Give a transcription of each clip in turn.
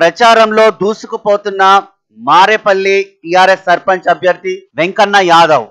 ప్రచారంలో దూసుకుపోతున్న మారేపల్లి టిఆర్ఎస్ సర్పంచ్ అభ్యర్థి వెంకన్న యాదవ్.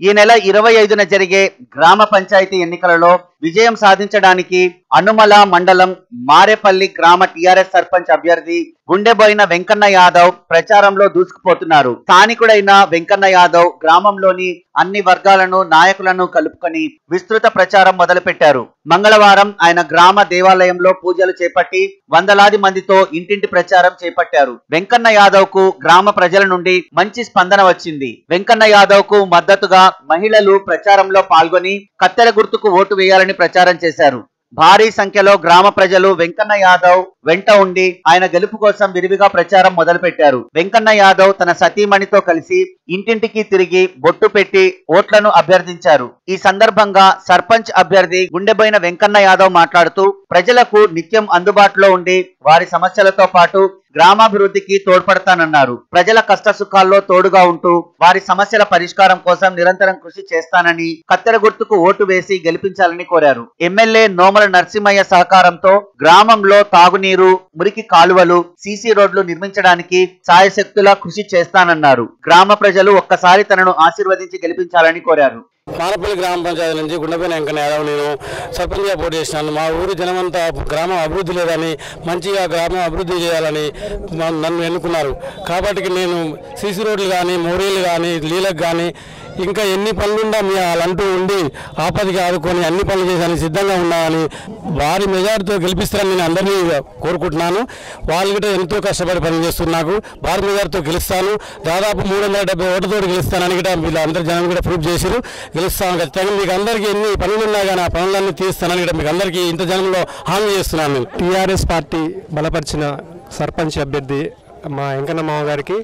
ఈ నెల ఇరవై ఐదున జరిగే గ్రామ పంచాయతీ ఎన్నికలలో విజయం సాధించడానికి అనుమల మండలం మారేపల్లి గ్రామ టిఆర్ఎస్ సర్పంచ్ అభ్యర్థి గుండెబోయిన వెంకన్న యాదవ్ ప్రచారంలో దూసుకుపోతున్నారు. స్థానికుడైన వెంకన్న యాదవ్ గ్రామంలోని అన్ని వర్గాలను నాయకులను కలుపుకొని విస్తృత ప్రచారం మొదలుపెట్టారు. మంగళవారం ఆయన గ్రామ దేవాలయంలో పూజలు చేపట్టి వందలాది మందితో ఇంటింటి ప్రచారం చేపట్టారు. వెంకన్న యాదవ్కు గ్రామ ప్రజల నుండి మంచి స్పందన వచ్చింది. వెంకన్న యాదవ్కు మద్దతుగా మహిళలు ప్రచారంలో పాల్గొని కత్తెర గుర్తుకు ఓటు వేయాలని ప్రచారం చేశారు. భారీ సంఖ్యలో గ్రామ ప్రజలు వెంకన్న యాదవ్ వెంట ఉండి ఆయన గెలుపు కోసం విరివిగా ప్రచారం మొదలుపెట్టారు. వెంకన్న యాదవ్ తన సతీమణితో కలిసి ఇంటింటికి తిరిగి బొట్టు పెట్టి ఓట్లను అభ్యర్థించారు. ఈ సందర్భంగా సర్పంచ్ అభ్యర్థి గుండెబోయిన వెంకన్న యాదవ్ మాట్లాడుతూ ప్రజలకు నిత్యం అందుబాటులో ఉండి వారి సమస్యలతో పాటు గ్రామాభివృద్ధికి తోడ్పడతానన్నారు. ప్రజల కష్ట సుఖాల్లో తోడుగా ఉంటూ వారి సమస్యల పరిష్కారం కోసం నిరంతరం కృషి చేస్తానని కత్తెర గుర్తుకు ఓటు వేసి గెలిపించాలని కోరారు. ఎమ్మెల్యే నోమల నరసింహయ్య సహకారంతో గ్రామంలో తాగునీరు మురికి కాలువలు సీసీ రోడ్లు నిర్మించడానికి సాయశక్తులా కృషి చేస్తానన్నారు. గ్రామ ప్రజలు ఒక్కసారి తనను ఆశీర్వదించి గెలిపించాలని కోరారు. మానపల్లి గ్రామ పంచాయతీ నుంచి గుండెపల్లి వెంకన్న యాదవ్ నేను సర్పంచ్గా పోటీ చేసినాను. మా ఊరి జనమంతా గ్రామం అభివృద్ధి లేదని మంచిగా గ్రామం అభివృద్ధి చేయాలని నన్ను ఎన్నుకున్నారు. కాబట్టి నేను సీసీ రోడ్లు కానీ మోరీలు కానీ నీళ్ళకు కానీ ఇంకా ఎన్ని పనులుండా మీ వాళ్ళంటూ ఉండి ఆపదికి ఆదుకొని అన్ని పనులు చేసానికి సిద్ధంగా ఉన్నాయని వారి మెజార్టీతో గెలిపిస్తారని నేను అందరినీ కోరుకుంటున్నాను. వాళ్ళు కూడా ఎంతో కష్టపడి పనిచేస్తున్నారు నాకు. భారీ మెజార్టీతో గెలుస్తాను. దాదాపు మూడు వందల డెబ్బై ఓటుతో గెలుస్తానని కూడా వీళ్ళు అందరు జనం కూడా ప్రూఫ్ చేశారు. గెలుస్తాను ఖచ్చితంగా. మీకు అందరికీ ఎన్ని పనులు ఉన్నా కానీ ఆ పనులన్నీ తీస్తానని కూడా మీకు అందరికీ ఇంత జనంలో హామీ చేస్తున్నాను నేను. టీఆర్ఎస్ పార్టీ బలపరిచిన సర్పంచ్ అభ్యర్థి మా వెంకన్న మామ గారికి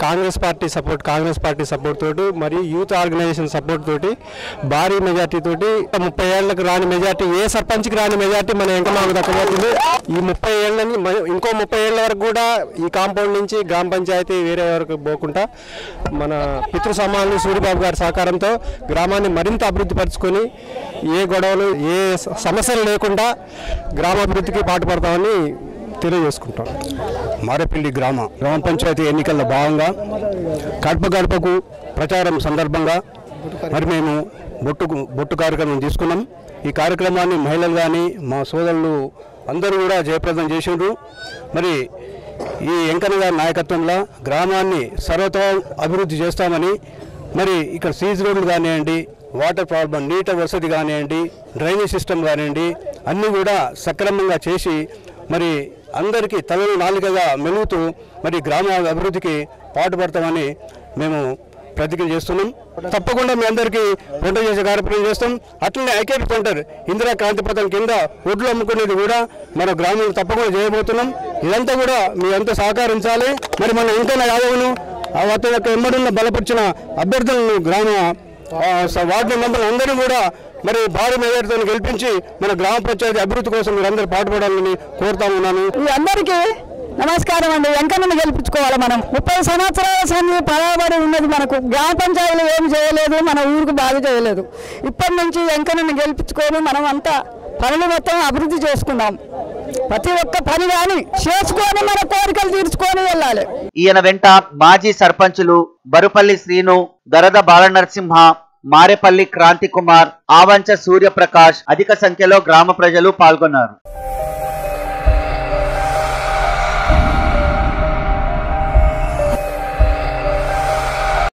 Congress party support Congress party support తోటి మరియు యూత్ ఆర్గనైజేషన్ సపోర్ట్ తోటి భారీ మెజార్టీ తోటి ముప్పై ఏళ్ళకు రాని మెజార్టీ ఏ సర్పంచ్కి రాని మెజార్టీ మన వెంకన్న మామకు దక్కబోతుంది. ఈ ముప్పై ఏళ్ళని ఇంకో ముప్పై ఏళ్ళ వరకు కూడా ఈ కాంపౌండ్ నుంచి గ్రామ పంచాయతీ వేరే వరకు పోకుండా మన పితృ సమానులు సూర్యబాబు గారి సహకారంతో గ్రామాన్ని మరింత అభివృద్ధి పరుచుకొని ఏ గొడవలు ఏ సమస్యలు లేకుండా గ్రామాభివృద్ధికి పాటుపడతామని తెలియజేసుకుంటాం మారేపల్లి గ్రామ గ్రామ పంచాయతీ ఎన్నికల్లో భాగంగా గడప గడపకు ప్రచారం సందర్భంగా మరి మేము బొట్టుకు బొట్టు కార్యక్రమం తీసుకున్నాం. ఈ కార్యక్రమాన్ని మహిళలు కానీ మా సోదరులు అందరూ కూడా జయప్రదం చేసిండ్రు. మరి ఈ వెంకన్న గారి నాయకత్వంలో గ్రామాన్ని సర్వత అభివృద్ధి చేస్తామని మరి ఇక్కడ సీజ్ రోడ్లు కానివ్వండి వాటర్ ప్రాబ్లం నీటి వసతి కానివ్వండి డ్రైనేజ్ సిస్టమ్ కానివ్వండి అన్నీ కూడా సక్రమంగా చేసి మరి అందరికీ తలను నాలుగగా మెలుగుతూ మరి గ్రామ అభివృద్ధికి పాటుపడతామని మేము ప్రతిజ్ఞ చేస్తున్నాం. తప్పకుండా మీ అందరికీ వంట చేసే కార్యక్రమం చేస్తాం. అట్లనే ఐకేపీ సెంటర్ ఇందిరా క్రాంతి పథకం కింద ఒడ్లు అమ్ముకునేది కూడా మన గ్రామంలో తప్పకుండా చేయబోతున్నాం. ఇదంతా కూడా మీ అంతా సహకరించాలి. మరి మన ఇంకైనా యాదవ్ను ఆ అతని యొక్క ఎమ్మడున్న బలపరిచిన అభ్యర్థులను గ్రామ వార్డు మెంబర్లు అందరూ కూడా మరి భారీ మెజార్టీతో గెలిపించి మన గ్రామ పంచాయతీ అభివృద్ధి కోసం మీరు అందరూ పాటుపడాలని కోరుతా ఉన్నాను. ఈ అందరికీ నమస్కారం అండి. వెంకన్నను గెలిపించుకోవాలి మనం. ముప్పై సంవత్సరాల సంది పరాబడి ఉన్నది మనకు. గ్రామ పంచాయతీలు ఏం చేయలేదు మన ఊరికి బాగా చేయలేదు. ఇప్పటి నుంచి వెంకన్నను గెలిపించుకొని మనం అంతా పనులు మొత్తం అభివృద్ధి చేసుకుందాం. ప్రతి ఒక్క పని కానీ చేసుకొని మన కోరికలు తీర్చుకొని వెళ్ళాలి. ఈయన వెంట మాజీ సర్పంచులు బరుపల్లి శ్రీను గరద బాలనరసింహ మారేపల్లి క్రాంతి కుమార్ ఆవంచ సూర్యప్రకాష్ అధిక సంఖ్యలో గ్రామ ప్రజలు పాల్గొన్నారు.